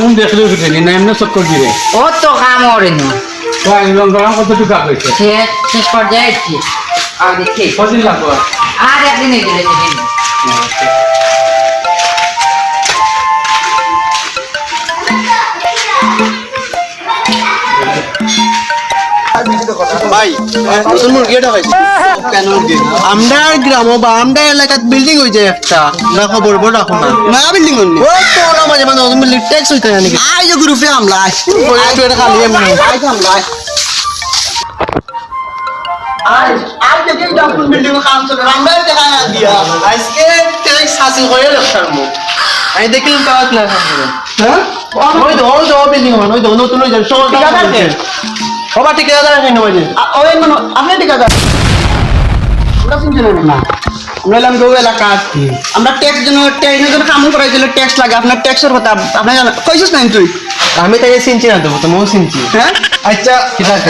Come on দেখলে উঠেনি না এমনি চক্কর দিবে ও তো কাম ওরে লং লঙ্কা কত টাকা কইছে। শেষ শেষ পর্যায়ে কি আর দেখি। কদিন লাগবে? আর একদিন এগিয়ে সেদিন ভাই নতুন মুরগি এটা হয়েছে আমরা গ্রাম বা আমরা এলাকাত বিল্ডিং হয়েছে একটা। না খবর বড় রাখো না। না বিল্ডিং হইনি ও তো না মাঝে মাঝে নতুন বিল্ডিং ট্যাক্স হইতে নাকি? আই যে গ্রুপে আমলা আই তো এটা খালি এমনি। আই তো আমলা আই আজ আজ দেখে নতুন বিল্ডিং কাম চলে। আমরা টাকা দিয়া আজকে ট্যাক্স হাসিল করে রাখতাম আমি দেখলাম কাজ না হ্যাঁ? ওই তো ওই তো বিল্ডিং ওই তো নতুন ওই শহর ঠিকাদার সবার ঠিকাদার আছে নয় ওই মানে আপনি ঠিকাদার আমরা শুনছি না না। আমরা এলাম গৌ এলাকা আমরা ট্যাক্স জন্য ট্যাক্স জন্য কাম করাইছিল ট্যাক্স লাগে। আপনার ট্যাক্সের কথা আপনি কইছিস না তুই? আমি তাই চিনছি না দেবো তুমিও চিনছি। হ্যাঁ? আচ্ছা।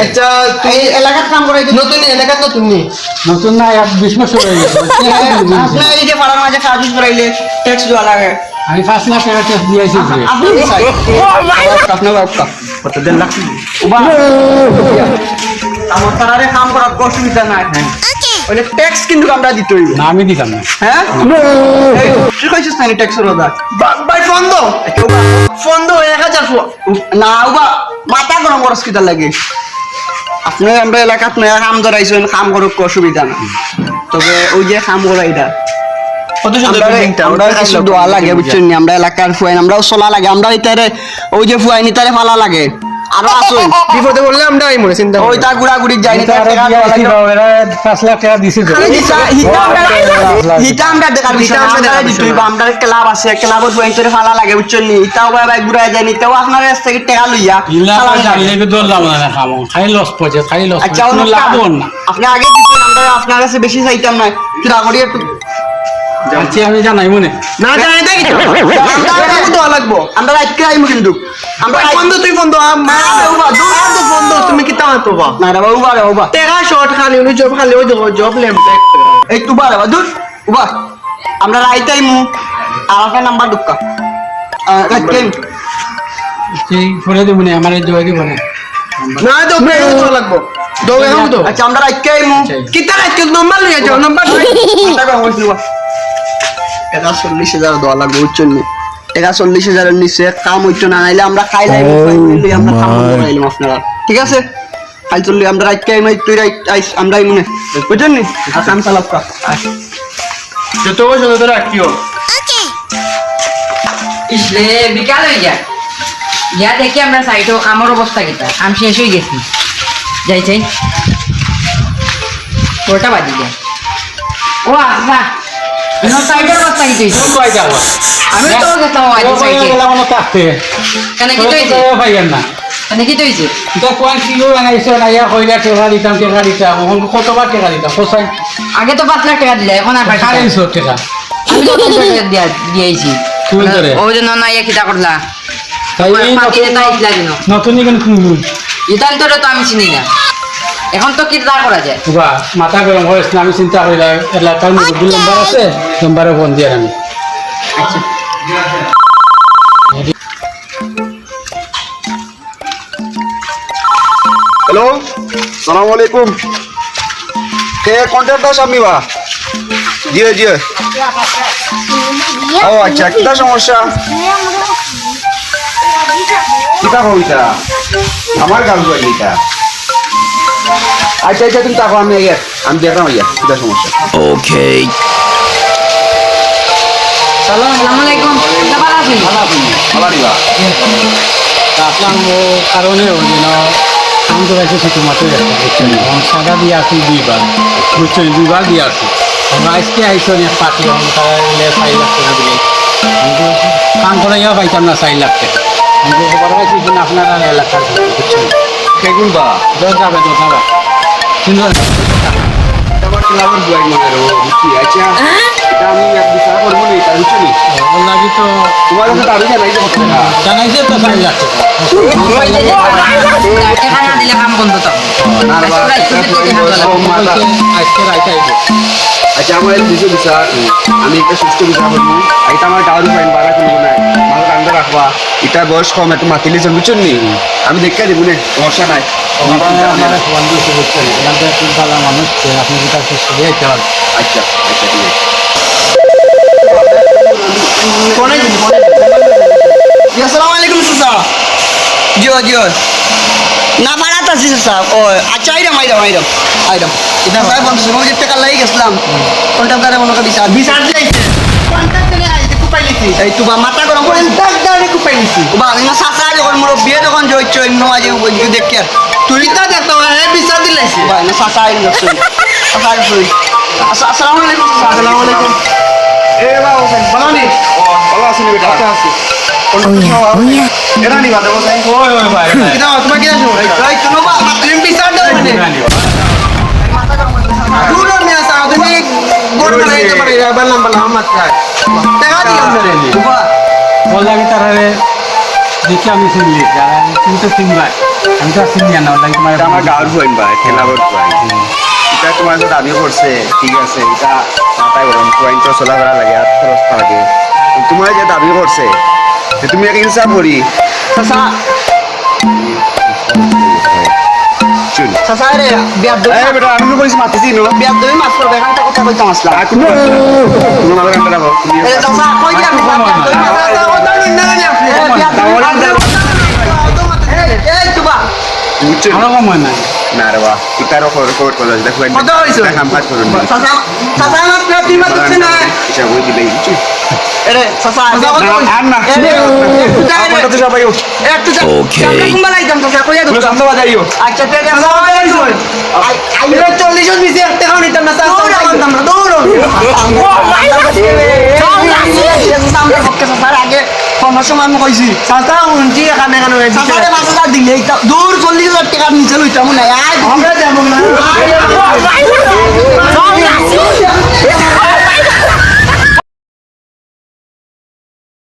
আচ্ছা তুই এলাকার কাম করাইছিল নতুন এলাকাত নতুন নি নতুন না এক বিশ বছর হয়ে গেছে। আপনি এই যে পাড়ার মাঝে কাজ করাইলে ট্যাক্স দেওয়া লাগে। আমি পাঁচ লাখ টাকা টেস্ট দিয়েছি আপনি আপনার কত দেড় লাখ আমার কাম করার অসুবিধা ট্যাক্স কিন্তু আমরা দিতে হইব না আমি না হ্যাঁ কইছিস ফোন দো ফোন দো এক হাজার না মাথা গরম করস কিটা লাগে আপনি আমরা এলাকাত নয়া কাম ধরাইছেন কাম করুক অসুবিধা না তবে ওই যে কাম করা এটা কত সুন্দর বিল্ডিংটা আমরা কিছু দোয়া লাগে বুঝছেন নি? আমরা এলাকার ফুয়াইন আমরাও চলা লাগে আমরা ইতারে ওই যে ফুয়াইন ইতারে ফালা লাগে। আরও আসুন বিপদে বললে আমরা আই মনে চিন্তা ওই তা গুড়া গুড়ি যাইনি তার টাকা দেওয়া লাগে। পাঁচ লাখ টাকা দিছি হিতা- হিতা আমরা- দেখার বিষয় আমরা আমরা দেখার দিতেই বিষয় বা আমরা ক্লাব আছে ক্লাবত ফালা লাগে বুঝছেন নি? ইতাও ভাই তাও আপনার কাছ থেকে টাকা লইয়া ফালা লাগে। নিলে দর যাব না খামো। খাই লস পড়ছে খাই লস আচ্ছা লাভ না। আপনি আগে আমরা আপনার কাছে বেশি চাইতাম না। কিরা করি একটু আচ্ছা আমি জানাই মনে। না জানি তাই কি আমরা দোয়া লাগবো। আমরা রাইটকে আইমু কিন্তু। আমরা দো তুই ফোন দো ফোন দো তুমি কি তো বা না রে বাবু বারে বাবা টেকা শর্ট খালি উনি জব খালি ওই দেখো জব লেম এই তু বাবা দূর। উবা আমরা রাইতে আইমু। আপনার নাম্বার দুক্কা আইমু। সেই ফোনে দিব না আমার জয় দিব না না তো ব্রেক তো লাগবো। দো এখন তো? আচ্ছা আমরা রাইটকে আইমু। কিতা রাখছো নম্বর লিয়ে যাও নম্বর বা টাকা চল্লিশ হাজার দেওয়া লাগবে উচ্চন টাকা চল্লিশ হাজারের নিচে কাম হইতো না নাইলে আমরা খাই লাইব আমরা কাম করাইলাম আপনারা। ঠিক আছে? খাই চললি আমরা রাইটকে আইমু তুই রাইট আইস আমরা আইমু না বুঝছেন নি? আর কাম চালাপ কা যত বছর ধরে রাখিও ইসলে বিকাল হয়ে যায়। ইয়া দেখি আমরা সাইডও আমার অবস্থা কিতা। আমি শেষ হয়ে গেছি। যাই চাই ওটা বাজি যায় ও আচ্ছা সাইডের অবস্থা কি তুই কয় যাব আমি তো গেছিলাম আজ সাইডে গেলাম না থাকতে কেন কি তুই পাইয়েন না। কেন কি তুই তো কোন কিলো বানাইছো না ইয়া কইলা টাকা দিতাম টাকা দিতাম। এখন কতবার টাকা দিতাম কোথায় আগে তো পাঁচ লাখ টাকা দিলে এখন আর লাখ সাড়ে তিনশো টাকা আমি তো তিনশো টাকা দিয়া দিয়েছি। তুই ধরে? ওই জন্য না ইয়া কিতা করলা? তাই নতুন- দিন নতুন এখন খুলুন ইতান তোরে তো আমি চিনি না। এখন তো কিতা করা যায়? বা মাথা গরম হয়েছে না আমি চিন্তা করিলাম এলাকার মধ্যে দু নম্বর আছে নম্বরে ফোন দিয়ে আমি আচ্ছা। হ্যালো সালাম আলাইকুম। কে কন্ট্রাক্টর সামনি বা? জি জি ও আচ্ছা কিটা সমস্যা? কিটা কবিতা? আমার গান কই এটা আচ্ছা আচ্ছা তুমি তাকো আমি ইয়া আমি দেখলাম ইয়া কিটা সমস্যা। আসসালামু আলাইকুম। কিতা ভালো আছেন? ভালো দিবা আসলাম ও কারণে ওই জন্য কাম তো বুঝছেন এখন সাদা দিয়ে আসি দুইবার। বুঝছেন দুইবার দিয়ে আসি। আজকে আইসো না পার্টি এখন তারা এলে চার লাখ টাকা দিলে। আমি তো কাম পাইতাম না চার লাখ টাকা। আমি তো খবর পাইছি আপনারা এলাকার বুঝছেন? কেগুন বা দশ যাবে দশ যাবে কিন্তু আমার ক্লাবের বুয়াই মনে রো বুঝছি আচ্ছা এটা আমি এক বিচার আচ্ছা একটা সুস্থ বিচার করব আমার ডাউরি ফাইন বাড়া এটা বয়স কম একটু মাতিলে চল বুঝছ নি? আমি দেখে দেবো নে সমস্যা নাই। বুঝছেন মানুষ আপনি যেটা পারবেন আচ্ছা আচ্ছা ঠিক আছে। ফোনে দিন ফোনে জি আসসালামু আলাইকুম সুসা জিও জিও না পারাত আছি সুসা ও আচ্ছা আইরাম আইরাম আইরাম আইরাম। এটা সাহেব বন্ধু সঙ্গে যে টাকা লাগি গেছিলাম কন্ট্রাক্টারে মনে করে বিচার বিচার দিয়েছে কন্ট্রাক্টারে আইতে কুপাই লিছি এই তুবা মাথা গরম করে। লিছি বা ইনো সাসা যখন মোর বিয়ে যখন জইছ ইনো আজ দেখি আর। তুই তা দেখতো হে বিচার দিলাইছি। বা ইনো সাসা আইন লাগছে সাসা আইন আসসালামু আলাইকুম। আসসালামু আলাইকুম। এ বাবু ভালো নি ও ভালো আছি নি বেটা। আচ্ছা আছি। এটা নি বাদে বসাই ওই ওই ভাই ভাই। কিনা তোমার কিনা শুনো এই তুমি বা তুমি বিচার দাও মানে? দূর নিয়ে আসা তুমি করে দিতে পারে। ওর লাগি তারারে দেখি আমি চিনলি যারা তুমি তো শুনবা আমি তো শুনি না ওর লাগি তোমার আমার গাঁর বইন খেলা বোর্ড এটা তোমার তো দাবি করছে ঠিক আছে এটা মাথায় গরম পয়েন্ট তো চলাফেরা লাগে আর খরচ থাকে। তোমার যে দাবি করছে তুমি এক ইনসাফ করি। সাসা চুল সাসা রে বিয়াদ দই এই বেটা আমি কইছি মাতিছি নো বিয়াদ দই মাছ করবে এখান থেকে কথা কইতাম আসলাম আর কোন তুমি আমার কাছে রাখো তুমি এই সাসা কই দিলাম বিয়াদ দই মাছ সাসা কথা নিন্দা জানি আপনি বিয়াদ দই এই তুবা বুঝছ আমার সময় নাই না রে বাহ ইতারও খবর খবর করল দেখো কত হইছে কাম কাজ করুন সাসা সাসা আমার প্রিয় টিম আছে না এটা বই দিলে বুঝছ এরে সাসা আর না আপনারা তো সবাই একটু ওকে আমরা কুম্বা লাইতাম সাসা কইয়া তুমি দাও শান্ত বাজাইও আচ্ছা ঠিক আছে আইলো চল্লিশ জন মিশে একটা খাও নিতাম না দৌড় আমরা দৌড় আগে কোনো সময় আমি কইছি চাচা উন্টি এখানে এখানে চাচারে পাঁচ হাজার দিলে দূর চল্লিশ হাজার টাকা নিচে লইতাম না আমরা দেবো না